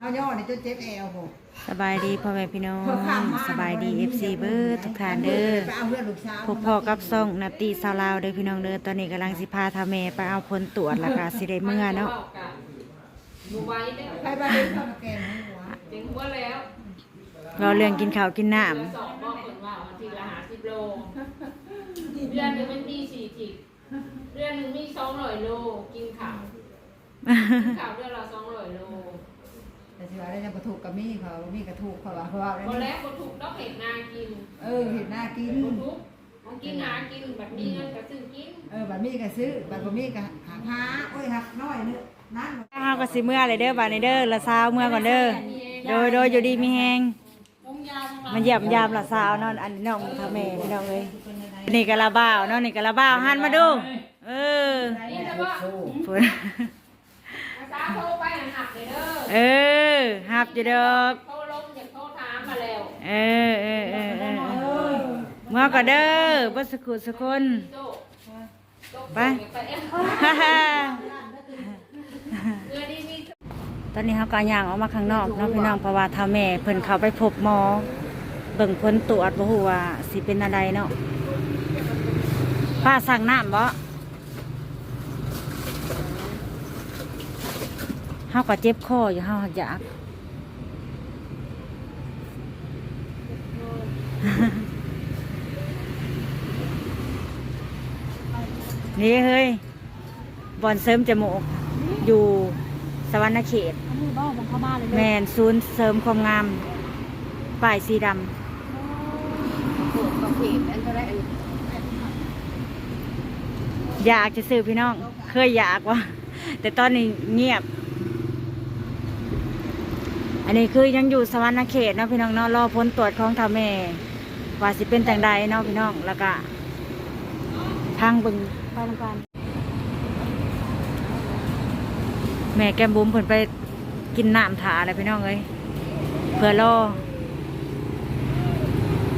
เอาย่อนี่จนเจ็บแอวผมสบายดีพ่อแม่พี่น้องสบายดีเอฟซีเบิร์ดทุกท่านเด้อไปเอาเพื่อนลูกสาวพบพ่อกับซ่องนาตีสาวลาวเด้อพี่น้องเด้อตอนนี้กำลังสิพาทาแม่ไปเอาผลตรวจแล้วก็สิได้เมื่อเนาะดูไว้ได้ไปบ้านเด็กเข้ามาแกงหัวเจ๋งหัวแล้วเราเรื่องกินข้าวกินน้เดือนสองบอกคนว่าวันที่ละหาสิบโลเดือนหนึ่งมันมีสี่จิบเดือนหนึ่งมีสองร้อยโลกินข้าวกินข้าวเดือนละสองร้อยโล แต่สิว่าได้ยังกระถูกกับมี่เขามีกระถูกเขาว่าเพราะว่าพอแล้วก็ถูกต้องเห็ดนากินเออเห็นหน้ากินบ่ทุกของกินหากินแบบมีเงินก็ซื้อกินเออบัดมี่ก็ซื้อบัดบ่มี่ก็หาหาโอ้ยหักน้อยนึงนั่นำเฮาก็สิเมื่อเลยเด้อบาดนี้เด้อละสาวเมื่อก่อนเด้อโดยโดยอยู่ดีมีแฮงมันเยี่ยมยามละสาวเนาะอันนี้น้องทาแม่พี่น้องเอ้ยนี่กะละบ่าวเนาะนี่กะละบ่าวหันมาดู เออนี่แต่ว่าพุ่น ภาษาโทรไปหักเลยเด้อเออฮับอยู่ดอก โทรลงจากโทรถามมาแล้วเออเออเออเออเออเมื่อก็เด้อบ่สักคนสักคนโตโตไป ไปเอ๊ะฮ่าฮ่าเงินดีมี ตอนนี้เขาก็ย่างออกมาข้างนอกเนาะพี่น้องเพราะว่าถ้าแม่เพิ่นเข้าไปพบหมอ เบิ่งผลตรวจบ่ฮู้ว่าสิเป็นอะไรเนาะป้าสั่งน้ำบ่เฮาก็เจ็บคออยู่เฮาอยากนี่เฮ้ยบอนเสริมจมูก อยู่สวรรณเขตอันนี้บ้าของเข้ามาเลยแมนศูนย์เสริมความงามป้ายสีดำอยากจะซื้อพี่น้อง เคยอยากว่ะแต่ตอนนี้เงียบ อันนี้คือยังอยู่สวรรณเขตเนาะพี่น้องเนาะรอผลตรวจของทาแม่ว่าสิเป็นแต่งใดเนาะพี่น้องแล้วก็ทางบึงไปทำการแม่แก้มบุ้มเพิ่นไปกินน้ำถาอะไรพี่น้องเอ้ยเพื่อรอ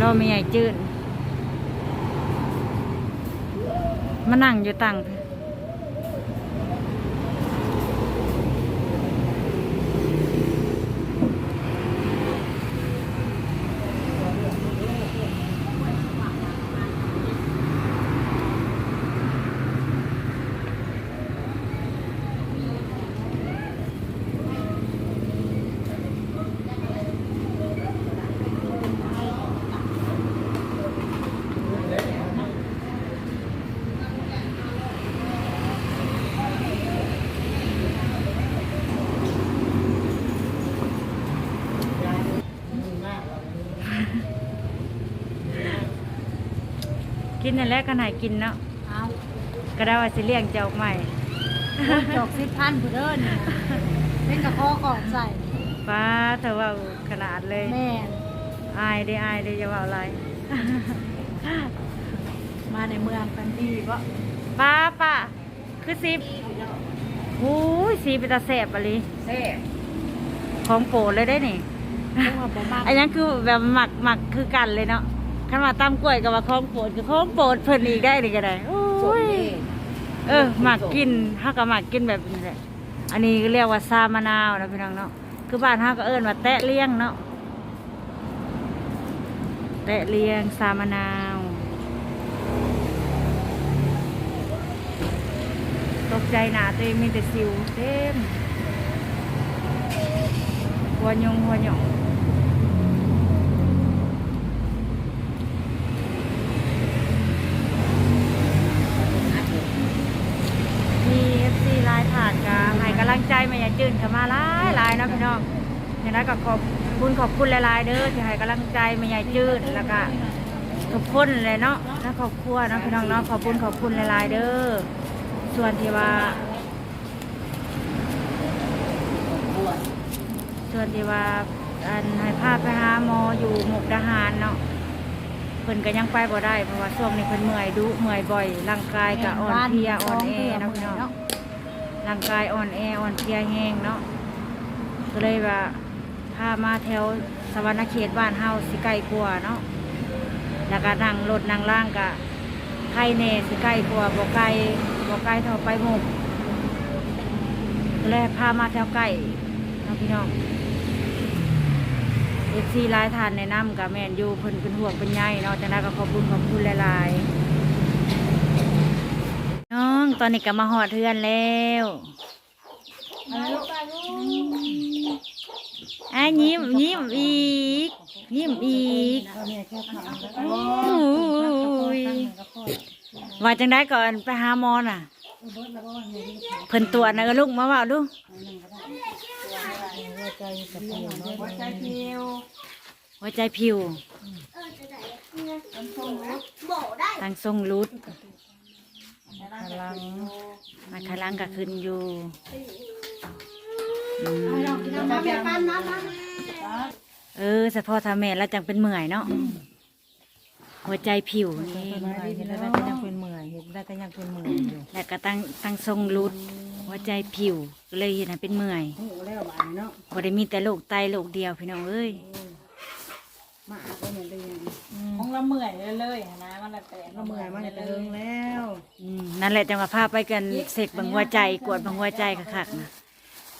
รอไม่ใหญ่จืดมานั่งอยู่ตัง กินนั่นแหละก็ไหนกินเนาะเอาก็ได้ว่าสิเลี้ยงเจ้าใหม่จอกสิบพันผู้เดินเนี่ยเล่นกับพ่อก่อนใส่ป้าเธอว่าขนาดเลยแม่นอายได้อายได้จะว่าอะไร มาในเมืองกันดีก็ป้าป้าคือสิบหูยสีเป็นตาแสบอะไรแซ่บของโปรดเลยได้นี่ต้องมาบ่มากอันนั้นคือแบบหมักหมักคือกันเลยเนาะ ขันมาตำกล้วยกับว่าของโปรดคือของโปรดเพิ่นอีกได้เลยก็ได้โอ้ยเออหมักกินฮักก็หมักกินแบบนี้แหละ อันนี้เรียกว่าซามะนาวนะพี่น้องเนาะ คือบ้านฮักก็เอิ้นว่าแตะเลี้ยงเนาะ แตะเลี้ยงซามะนาว ตกใจหนาตัวเองมีแต่สิวเต็มหัวยงหัวหยองมีเอฟซีลายผ่านกาให้กำลังใจมาอย่าจืนเข้ามาหลายหลายๆเนาะพี่น้อง อย่างนั้นก็ขอบคุณขอบคุณหลายๆเด้อที่ให้กำลังใจมาอย่จืนแล้วก็ทุกคนเลยเนาะทั้งครอบครัวเนาะพี่น้องเนาะขอบคุณขอบคุณหลายๆเด้อส่วนที่ว่า ส่วนที่ว่าอันให้พาไปหาหมออยู่หมกดาหารเนาะเพิ่นก็ยังไปบ่ได้เพราะว่าช่วงนี้เพิ่นเมื่อยดุเมื่อยบ่อยร่างกายก็อ่อนเพลียอ่อนแอเนาะพี่น้องร่างกายอ่อนแออ่อนเพลียแห้งเนาะก็เลยว่า พามาแถวสวรรณเขตบ้านเฮาสิใกล้กว่าเนาะแล้วก็นั่งรถนั่งล่างก็ไข่แน่สิใกล้กว่าบ่ไกลบ่ไกลเท่าไปหมกก็เลพามาแถวใกล้นะพี่น้องแอฟซีหลายทานแนะนำกับแม่นอยู่เพิ่นเป็นห่วงเป็นใยเนาะจังได้ก็ขอบคุณขอบคุณหลายๆน้องตอนนี้ก็มาหอดเทือนแล้ว อะยิ้มยิ้มอีก ยิ้มอีกพ่อแม่แค่ถามโอ้ยว่าจังได้ก่อนไปหาหมอน่ะ เพิ่นตรวจนะก็ลูกมาเว่าดูหัวใจกับเพียวหัวใจเพียวหัวใจผิวทางทรงรุดพลังมาขลังก็ขึ้นอยู่ อืมจะเป็นปั้นนะเออสะพอทาแม่แล้วจังเป็นเมื่อยเนาะหัวใจผิวนี่เห็นแล้วก็ยังเป็นเมื่อยเห็นแล้วก็ยังเป็นเมื่อยอยู่แล้วก็ตั้งตั้งทรงรุดหัวใจผิวก็เลยเห็นให้เป็นเมื่อยหูแล้วบ้านเนาะบ่ได้มีแต่โรคไตโรคเดียวพี่น้องเอ้ยมาก็เหมือนได้ยังของเราเมื่อยเลยๆนะมันละแต่เราเมื่อยมาจะเลิงแล้วอืมนั่นแหละจังว่าพาไปกันเสกบังหัวใจกวดบังหัวใจคักๆนะ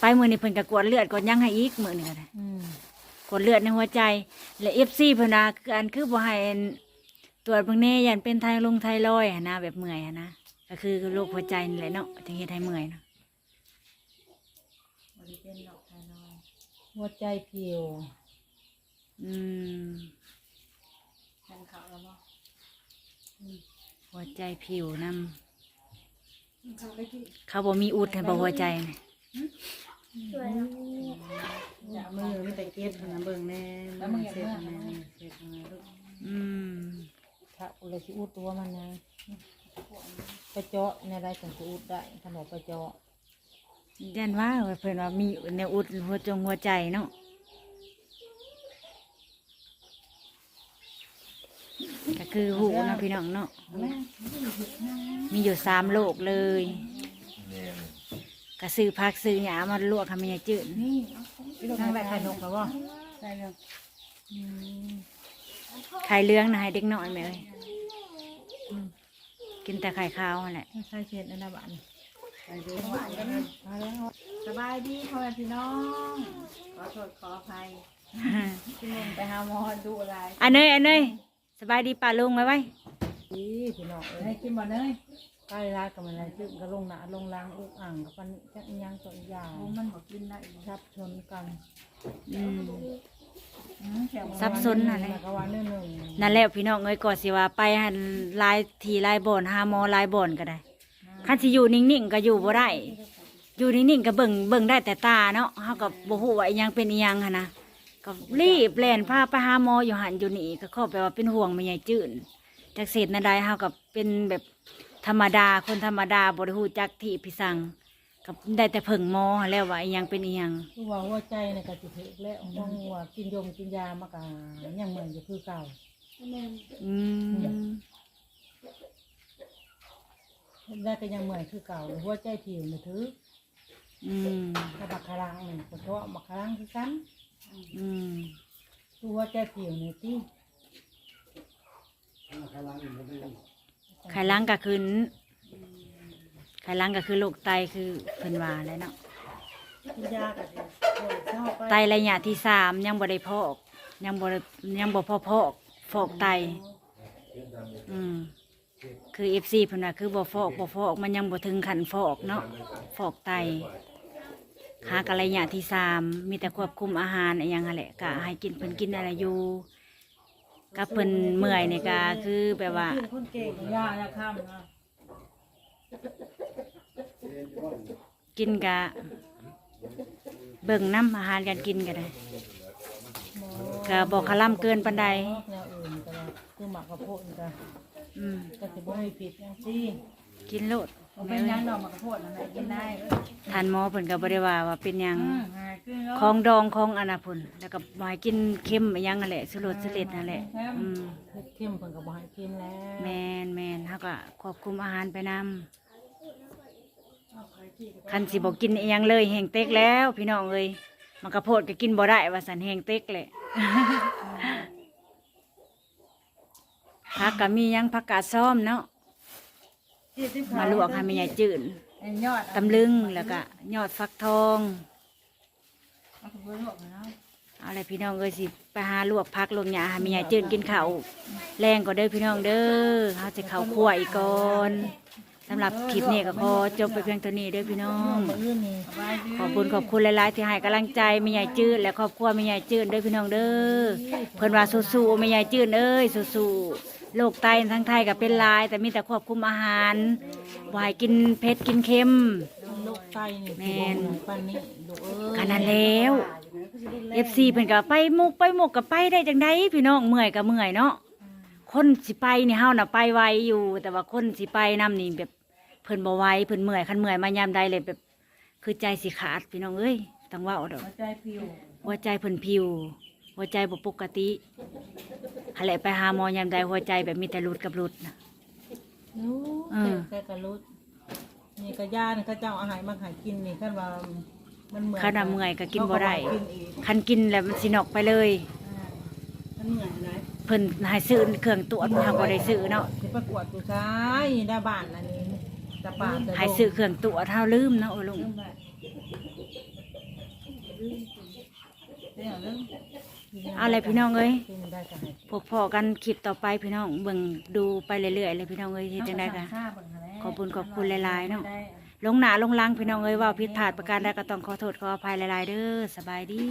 ไปมื้อนี้เพิ่นก็กวดเลือดกวดหยังให้อีกมื้อนี้ก็ได้อืมกดเลือดในหัวใจ และเอฟซีเพิ่นนะคืออันคือบ่ให้อันตรวจเบิ่งแน่ยันเป็นไทลงไทรอยด์หั้นนะแบบเมื่อยหั้นนะก็คือโรคหัวใจนี่แหละเนาะถึงเฮ็ดให้เมื่อยเนาะหัวใจเพียวอืมทานข้าวแล้วบ่หัวใจผิวนํเขาบ่มีอุดให้บ่หัวใจนะ จะมือไม่แต่เก็บนะเบิ่งแน่แล้วมึงเสร็จแน่เสร็จนะลูกอืมถ้าอุลสิอุดตัวมันนะไปเจาะในไรสังจะอุดได้ขนมไปเจาะยันว่าเพิ่นว่ามีแนวอุดหัวจงหัวใจเนาะก็คือหูนะพี่น้องเนาะมีอยู่สามโรคเลย ก็ซื้อผักซื้อหยามาลวกทำมันยาจืดนั่งแบบไข่นกหรอวะใช่ครับไข่เหลื้องนะให้เด็กน้อยไหมเอ้ยอืมกินแต่ไข่ขาวนั่นแหละใช่เช็ดอันนั้นบ้านไปดูมาแล้วสบายดีพ่อแม่พี่น้องขอโทษขออภัยที่ลงไปหาหมอดูอะไรอันเนยอันเนยสบายดีป่าลุงไหมไว้ดีพี่น้องเอ้ให้ยกินบ่เนย ใกล้รักกับมันอะไรซึ่งก็ลงหนาลงล้างอุกอ่างกับมันจะยังตัวอย่างโอ้มันบ่กินได้อีกทับชนกันอืม อืมแข็งซับซ้อนอะไรก็ว่าหนึ่งหนึ่งนั่นแหละพี่น้องเอ้ยก่อนสิว่าไปหันหลายทีหลายบ่อนหาหมอหลายบ่อนก็ได้คันสิอยู่นิ่งๆก็อยู่บ่ได้ อยู่นิ่งๆก็เบิ่งเบิ่งได้แต่ตาเนาะเฮาก็บ่ฮู้ว่าอีหยังเป็นอีหยังหันนะก็รีบแล่นพาไปหาหมออยู่หันอยู่นี่ก็เข้าไปว่าเป็นห่วงแม่ใหญ่จื้นจักเศษนาใดเฮาก็เป็นแบบ ธรรมดาคนธรรมดาบ่ได้ฮู้จักที่พิสังก็ได้แต่เพิ่งหมอหั้นแหล้วว่าอีหยังเป็นอีหยังคือว่าหัวใจเนี่ยก็สิเทกแล้วมองว่ากินยมกินยามากะยังเหมือนจะคือเก่าอืมได้ก็ยังเหมือนคือเก่าหัวใจผิวเนี่ยถืออืมถ้าบักคารังเนี่ยปวดท้องบักคารังคือกันอืมคือหัวใจผิวเนี่ยที่ไขลังก็คือไขลังก็คือโรคไตคือเพิ่นว่าแหล้วเนาะกินยาก็สิโอ้ยเศร้าไปไตระยะที่สามยังบ่ได้พอกยังบ่ได้ยังบ่พอพอกฟอกไต อืมคือเอฟซีเพิ่นว่าคือบ่ฟอกบ่ฟอกมันยังบ่ถึงขั้นฟอกเนาะฟอกไตหากระยะที่สามมีแต่ควบคุมอาหารอะไรอย่างนั้นแหละก็ให้กินเพิ่นกินอะไรอยู่ กับเพิ่นเมื่อยนี่ก็คือแบบว่ากินคนเก่งยาจะข้ามนะกินกะ เบิ่งน้ำอาหารการกินก็ได้ก็บอกคล่ำเกินปันใดแนวอื่นก็ได้คือหมักกระโพดก็อืมก็สิบ่ให้ผิดจังซี่กินโลดบ่ เป็นหยังดอกมันก็โพดนั่นแหละกินได้ทานหมอเพิ่นก็บ่ได้ว่าว่าเป็นหยัง อืมหากินแล้วของดองของอนนาพุ่นแล้วก็บ่ให้กินเค็มอหยังนั่นแหละสุรสสุเล็ดนั่นแหละอืมเฮ็ดเข้มเพิ่นก็บ่ให้กินแล้วแมนแมนเฮาก็ควบคุมอาหารไปนำคันสิบ่กินอีหยังเลยแห้งเต็กแล้ว พี่น้องเอ้ยมันกระโพดก็กินบ่ได้ว่าสันแห้งเต็กแหละ ผักก็มีหยังผักกาดซ้อมเนาะ มาลวกให้แม่ใหญ่จืดไอ้ยอดตำลึงแล้วก็ยอดฟักทองเอาไปลวกเนาะเอาเลยพี่น้องเอ้ยสิไปหาลวกพักลวกหยาให้แม่ใหญ่จืดกินข้าวแรงก็เด้อพี่น้องเด้อเฮาจะเข้าครัวอีกก่อนสำหรับคลิปนี้ก็ขอจบไปเพียงเท่านี้เด้อพี่น้องมื้ออื่นนี่สบายดีขอบคุณขอบคุณหลายๆที่ให้กำลังใจแม่ใหญ่จืดและครอบครัวแม่ใหญ่จืดเด้อพี่น้องเด้อเพิ่นว่าสู้ๆแม่ใหญ่จืดเอ้ยสู้ๆ โรคไตทั้งไทยก็เป็นหลาย แต่มีแต่ควบคุมอาหารบ่ให้กินเผ็ดกินเค็ม โรคไตนี่แม่นปานนี้ลูกเอ้ยขนาดแล้ว FC เพิ่นก็ไปมุกไปหมกก็ไปได้จังไดพี่น้องเมื่อยก็เมื่อยเนาะคนสิไปนี่เฮาน่ะไปไวอยู่ แต่ว่าคนสิไปนํนี่แบบเพิ่นบ่ไหวเพิ่นเมื่อยคันเมื่อยมายามใดเลยแบบ คือใจสิขาดพี่น้องเอ้ยต้องเว้าดอก หัวใจพิวหัวใจเพิ่นพิว หัวใจบ่ปกติหันแหละไปหาหมอยามใดหัวใจแบบมีแต่รุดกับรุดนะนู้เออ แค่กระลุดนี่กระย่านี่เขาเจ้าเอาอาหารมาให้กินนี่คันว่ามันเหมือนขนาดเมื่อยก็กินบ่ได้เขาก็บอกกินอีกคันกินแล้วมันสินอกไปเลย อ่ามันเหนื่อยนะเพิ่นให้ซื้อเครื่องตรวจเฮาก็ได้ซื้อเนาะสิประกวดอยู่ซ้ายได้บ้านอันนี้ตะปาดตะโดให้ซื้อเครื่องตรวจเฮาลืมเนาะโอ้ลุง เรื่องเรื่อง เอาเลยพี่น้องเอ้ยกินได้ก็ให้พบพอกันคลิปต่อไปพี่น้องเบิ่งดูไปเรื่อยๆเลยพี่น้องเอ้ยเฮ็ดจังได๋กะขอบคุณขอบคุณหลายๆเนาะลงหน้าลงหลังพี่น้องเอ้ยเว่าผิดพลาดประการใดก็ต้องขอโทษขออภัยหลายๆเด้อสบายดี